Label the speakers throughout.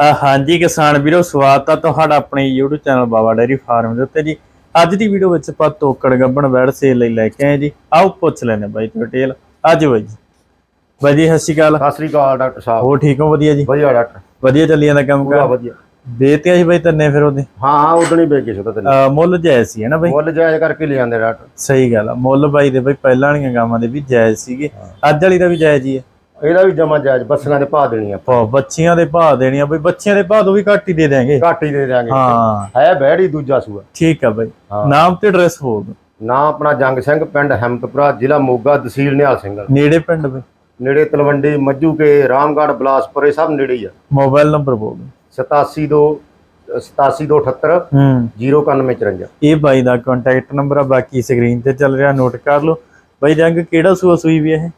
Speaker 1: ਹਾਂ ਹਾਂਜੀ ਕਿਸਾਨ ਵੀਰੋ ਸਵਾਗਤ ਆ ਤੁਹਾਡਾ ਆਪਣੇ YouTube channel Baba dairy farm ਦੇ ਉੱਤੇ ਜੀ। ਅੱਜ ਦੀ ਵੀਡੀਓ ਵਿੱਚ ਆਪਾਂ ਤੋਕੜ ਗੱਬਣ ਬੈੜ ਸੇਲ ਲਈ ਲੈ ਕੇ ਆਏ ਜੀ। ਆਓ ਪੁੱਛ ਲੈਨੇ ਬਾਈ ਡਿਟੇਲ ਅੱਜ ਬਾਈ ਜੀ। ਬਾਈ ਜੀ ਸਤਿ ਸ਼੍ਰੀ ਅਕਾਲ।
Speaker 2: ਸਤਿ ਸ੍ਰੀ ਅਕਾਲ ਡਾਕਟਰ ਸਾਹਿਬ।
Speaker 1: ਹੋਰ ਠੀਕ ਹੋ? ਵਧੀਆ ਜੀ?
Speaker 2: ਵਧੀਆ ਡਾਕਟਰ।
Speaker 1: ਵਧੀਆ ਚੱਲੀ ਜਾਂਦਾ ਕੰਮ
Speaker 2: ਪੂਰਾ
Speaker 1: ਕਰ?
Speaker 2: ਵਧੀਆ।
Speaker 1: ਦੇਤੇ ਸੀ ਬਾਈ ਤੰਨੇ ਫਿਰ ਉਹਦੇ?
Speaker 2: ਹਾਂ ਹਾਂ ਉਦੋਂ ਹੀ ਵੇਚ ਸੁਤਾ ਤੈਨੂੰ।
Speaker 1: ਮੁੱਲ ਜਾਇਜ਼ ਸੀ ਹੈ ਨਾ ਬਾਈ?
Speaker 2: ਮੁੱਲ ਜਾਇਜ਼ ਕਰਕੇ ਲੈ ਜਾਂਦੇ ਡਾਕਟਰ।
Speaker 1: ਸਹੀ ਗੱਲ ਆ। ਮੁੱਲ ਬਾਈ ਦੇ ਬਾਈ ਪਹਿਲਾਂ ਵਾਲੀਆਂ ਗਾਵਾਂ ਦੇ ਵੀ ਜਾਇਜ਼ ਸੀਗੇ। ਅੱਜ ਵਾਲੀ ਦਾ ਵੀ ਜਾਇਜ਼ ਹੀ ਹੈ
Speaker 2: ਇਹਦਾ ਵੀ ਜਮਾ ਜਾਇਜ਼ ਬੱਸਾਂ ਦੇ ਭਾਅ ਦੇਣੀ ਆ
Speaker 1: ਪਾ ਬੱਚੀਆਂ ਦੇ ਭਾਅ ਦੇਣੀਆਂ ਬਈ ਬੱਚਿਆਂ ਦੇ ਭਾਅ ਤੋਂ ਵੀ ਘੱਟ ਹੀ ਦੇ ਦੇਾਂਗੇ
Speaker 2: ਘੱਟ ਹੀ ਦੇ ਦਿਆਂਗੇ।
Speaker 1: ਹਾਂ।
Speaker 2: ਹੈ ਬੈੜੀ ਦੂਜਾ ਸੂਆ।
Speaker 1: ਠੀਕ ਆ ਬਾਈ।
Speaker 2: ਹਾਂ।
Speaker 1: ਨਾਮ ਤੇ ਐਡਰੈਸ ਬੋਲ ਦਿਓ।
Speaker 2: ਨਾ ਆਪਣਾ ਜੰਗ ਸਿੰਘ ਪਿੰਡ ਹੈਮਤਪੁਰਾ ਜ਼ਿਲ੍ਹਾ ਮੋਗਾ ਤਹਿਸੀਲ ਨਿਹਾਲ ਸਿੰਘ
Speaker 1: ਨੇੜੇ ਪਿੰਡ ਬਈ।
Speaker 2: ਨੇੜੇ ਤਲਵੰਡੀ ਮੱਜੂ ਕੇ ਰਾਮਗੜ੍ਹ ਬਲਾਸਪੁਰ ਇਹ ਸਭ ਨੇੜੇ ਹੀ ਆ।
Speaker 1: ਮੋਬਾਈਲ ਨੰਬਰ ਬੋਲ ਦਿਓ।
Speaker 2: 872 87278
Speaker 1: ਹੂੰ।
Speaker 2: 09154
Speaker 1: ਇਹ ਬਾਈ ਦਾ ਕੰਟੈਕਟ ਨੰਬਰ ਆ ਬਾਕੀ ਸਕਰੀਨ ਤੇ ਚੱਲ ਰਿਹਾ ਨੋਟ ਕਰ ਲਓ। ਬਾਈ ਜੰਗ ਕਿਹੜਾ ਸੂਆ ਸੂਈ ਵੀ ਇਹ?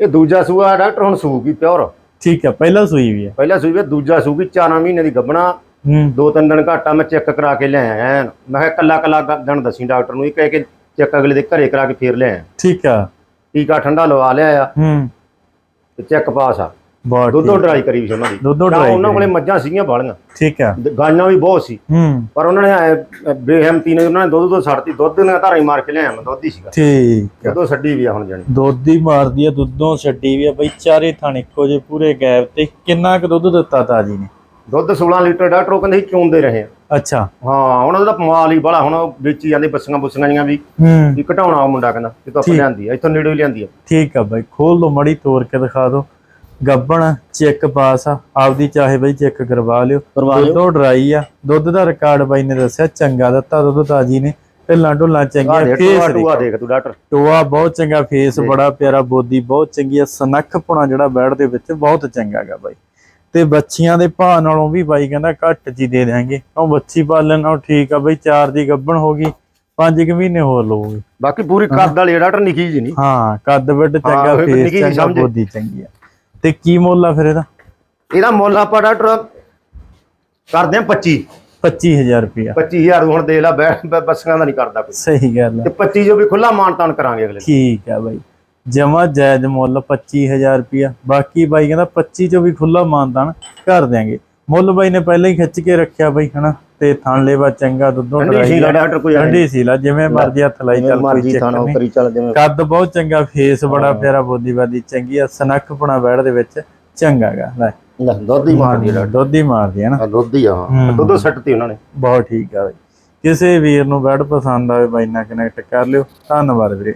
Speaker 2: ਇਹ ਦੂਜਾ ਸੂਆ ਡਾਕਟਰ ਹੁਣ ਸੂਗੀ ਪਿਓਰ।
Speaker 1: ਠੀਕ ਆ ਪਹਿਲਾ ਸੂਈ ਵੀ ਹੈ।
Speaker 2: ਪਹਿਲਾ ਸੂਈ ਵੀ ਦੂਜਾ ਸੂਗੀ 4 ਮਹੀਨੇ ਦੀ ਗੱਬਣਾ
Speaker 1: ਹੂੰ।
Speaker 2: ਦੋ ਤਿੰਨ ਦਿਨ ਘਾਟਾ ਮੈਂ ਚੈੱਕ ਕਰਾ ਕੇ ਲਿਆਇਆ ਐਨ। ਮੈਂ ਕਿਹਾ ਕੱਲਾ ਕੱਲਾ ਦਿਨ ਦੱਸੀ ਡਾਕਟਰ ਨੂੰ ਇਹ ਕਹਿ ਕੇ ਚੈੱਕ ਅਗਲੇ ਦੇ ਘਰੇ ਕਰਾ ਕੇ ਫੇਰ ਲਿਆਇਆ
Speaker 1: ਠੀਕ ਆ।
Speaker 2: ਟੀਕਾ ਠੰਡਾ ਲਵਾ ਲਿਆ ਆ।
Speaker 1: ਹੂੰ।
Speaker 2: ਤੇ ਚੈੱਕ ਪਾਸ ਆ।
Speaker 1: ਬਹੁਤ
Speaker 2: ਦੁੱਧੋਂ ਡਰਾਈ ਕਰੀ ਸੀ ਉਹਨਾਂ ਦੀ।
Speaker 1: ਦੁੱਧੋਂ
Speaker 2: ਤਾਂ
Speaker 1: dry
Speaker 2: ਉਹਨਾਂ। ਕੋਲੇ ਮੱਝਾਂ ਸੀਗੀਆਂ ਬਾਲੀਆਂ।
Speaker 1: ਠੀਕ ਆ।
Speaker 2: ਦ- ਗਾਈਆਂ ਵੀ ਬਹੁਤ ਸੀ।
Speaker 1: ਹੂੰ।
Speaker 2: ਪਰ ਉਹਨਾਂ ਨੇ ਬੇਹਿੰਮਤੀ ਨੇ ਉਹਨਾਂ ਨੇ ਦੁੱਧ ਤੋਂ ਛੱਡਤੀ ਦੁੱਧ ਨੇ ਧਾਰੀ ਮਾਰ ਕੇ ਲਿਆਇਆ ਮੈਂ ਦੁੱਧ ਹੀ ਸੀਗਾ।
Speaker 1: ਠੀਕ ਆ।
Speaker 2: ਦੁੱਧੋਂ ਛੱਡੀ ਵੀ ਆ ਹੁਣ ਜਾਣੀ।
Speaker 1: ਦੁੱਧ ਹੀ ਮਾਰਦੀ ਆ ਦੁੱਧੋਂ ਛੱਡੀ ਵੀ ਆ। ਬਈ ਚਾਰੇ ਥਾਣ ਇੱਕੋ ਜੇ ਪੂਰੇ ਗੈਪ ਤੇ ਕਿੰਨਾ ਕੁ ਦੁੱਧ ਦਿੱਤਾ ਤਾਜੀ ਨੇ?
Speaker 2: ਦੁੱਧ 16 ਲੀਟਰ ਡਾਕਟਰ ਉਹ ਕਹਿੰਦੇ ਸੀ ਚੋਂਦੇ ਰਹੇ ਆ।
Speaker 1: ਅੱਛਾ।
Speaker 2: ਹਾਂ ਹੁਣ ਉਹਦਾ ਮਾਲ ਹੀ ਬੜਾ ਹੁਣ ਵੇਚੀ ਜਾਂਦੇ ਬੱਸੀਆਂ ਬੁੱਸੀਆਂ ਜੀਆਂ ਵੀ। ਵੀ ਘਟਾਉਣਾ ਉਹ ਮੁੰਡਾ ਕਹਿੰਦਾ ਤੂੰ
Speaker 1: ਠੀਕ।
Speaker 2: ਲਿਆਂਦੀ ਆ ਇੱਥੋਂ ਨੇੜੇ ਲਿਆਂਦੀ ਆ।
Speaker 1: ਠੀਕ ਆ ਬਾਈ ਖੋਲ ਲਓ ਮੜੀ ਤੋੜ ਕੇ ਦਿਖਾ ਦਿਓ ਗੱਬਣ ਚੈੱਕ ਪਾਸ ਆ। ਆਪਦੀ ਚਾਹੇ ਬਾਈ ਚੈੱਕ ਕਰਵਾ ਲਿਓ। ਦੁੱਧੋਂ ਡਰਾਈ ਆ। ਦੁੱਧ ਦਾ ਰਿਕਾਰਡ ਬਾਈ ਨੇ ਦੱਸਿਆ ਚੰਗਾ ਦਿੱਤਾ। ਦੁੱਧ ਤਾਜੀ ਨੇ। ਢਿੱਲਾਂ ਢੁੱਲਾਂ ਚੰਗੀਆਂ ਫੇਸ
Speaker 2: ਟੂਆ ਦੇਖ। ਤੂੰ ਡਾਕਟਰ।
Speaker 1: ਟੋਆ ਬਹੁਤ ਚੰਗਾ ਫੇਸ ਬੜਾ ਪਿਆਰਾ ਬੋਦੀ ਬਹੁਤ ਚੰਗੀ ਆ। ਸਨੱਖ ਪੁਣਾ ਜਿਹੜਾ ਬੈੜ ਦੇ ਵਿੱਚ ਬਹੁਤ ਚੰਗਾ ਗਾ ਬਾਈ। ਤੇ ਬੱਚੀਆਂ ਦੇ ਭਾਅ ਨਾਲੋਂ ਵੀ ਬਾਈ ਕਹਿੰਦਾ ਘੱਟ ਜੀ ਦੇ ਦਿਆਂਗੇ। ਉਹ ਬੱਚੀ ਪਾਲਣ ਨਾਲ ਠੀਕ ਆ ਬਈ ਚਾਰ ਦੀ ਗੱਭਣ ਹੋ ਗਈ ਪੰਜ ਕੁ ਮਹੀਨੇ ਹੋਰ ਲਊਗੀ।
Speaker 2: ਬਾਕੀ ਪੂਰੀ ਕੱਦ ਵਾਲੀ ਡਾਕਟਰ ਨਿੱਕੀ ਜੀ ਨਹੀਂ।
Speaker 1: ਹਾਂ ਕੱਦ ਵੱਡ ਚੰਗਾ ਫੇਸ। ਬੋਦੀ ਚੰਗੀ ਆ। ਤੇ ਕੀ ਮੁੱਲ ਆ ਫਿਰ ਇਹਦਾ?
Speaker 2: ਇਹਦਾ ਮੁੱਲ ਆਪਾਂ ਡਾਕਟਰ ਕਰਦੇ ਆ 25
Speaker 1: 25000 ਰੁਪਇਆ।
Speaker 2: 25000 ਹੁਣ ਦੇ ਲਾ ਬੈ- ਬੈ- ਬੱਸੀਆਂ ਦਾ ਨਹੀਂ ਕਰਦਾ ਕੋਈ।
Speaker 1: ਸਹੀ ਗੱਲ ਆ।
Speaker 2: ਤੇ 25 ਜੋ ਵੀ ਖੁੱਲਾ ਮਾਨਤਾਨ ਕਰਾਂਗੇ ਅਗਲੇ।
Speaker 1: ਠੀਕ ਆ ਬਾਈ। ਜਮਾ ਜਾਇਜ਼ ਮੁੱਲ 25000 ਰੁਪਇਆ। ਬਾਕੀ ਬਾਈ ਕਹਿੰਦਾ 25 ਚੋਂ ਵੀ ਖੁੱਲਾ ਮਾਨਦਾਨ ਕਰ ਦਿਆਂਗੇ। ਮੁੱਲ ਬਾਈ ਨੇ ਪਹਿਲਾਂ ਹੀ ਖਿੱਚ ਕੇ ਰੱਖਿਆ ਬਾਈ ਹਨਾ? ਤੇ ਥਣ ਲੇਵਾ ਚੰਗਾ ਦੁੱਧੋਂ
Speaker 2: ਠੰਡੀ
Speaker 1: ਡਰਾਈ
Speaker 2: ਸੀ
Speaker 1: ਆ।
Speaker 2: ਡਾਕਟਰ ਕੋਈ
Speaker 1: ਠੰਡੀ ਸੀ ਲਾ ਜਿਵੇਂ ਮਰਜ਼ੀ ਹੱਥ ਲਾਈ ਚੱਲ ਕੋਈ
Speaker 2: ਥਾਣਾ
Speaker 1: ਨਹੀਂ।
Speaker 2: ਕਰੀ ਚੱਲ ਜਿਵੇਂ
Speaker 1: ਕੱਦ ਬਹੁਤ ਚੰਗਾ ਫੇਸ ਬੜਾ ਪਿਆਰਾ ਬੋਦੀਵਾਦੀ ਚੰਗੀ ਆ ਸਨੱਖਪਣਾ ਬੈੜ ਦੇ ਵਿੱਚ ਚੰਗਾਗਾ ਲੈ।
Speaker 2: ਦੁੱਧ ਹੀ ਮਾਰਦੀ ਆ
Speaker 1: ਦੁੱਧ ਹੀ ਮਾਰਦੀ ਹੈ ਨਾ।
Speaker 2: ਦੁੱਧ ਹੀ ਆ। ਦੁੱਧ ਸੱਟਤੀ ਉਹਨਾਂ ਨੇ।
Speaker 1: ਬਹੁਤ ਠੀਕ ਆ ਬਾਈ। ਕਿਸੇ ਵੀਰ ਨੂੰ ਬੈਡ ਪਸੰਦ ਆਵੇ ਬਾਈ ਨਾਲ ਕਨੈਕਟ ਕਰ ਲਿਓ। ਧੰਨਵਾਦ ਵੀਰੇ।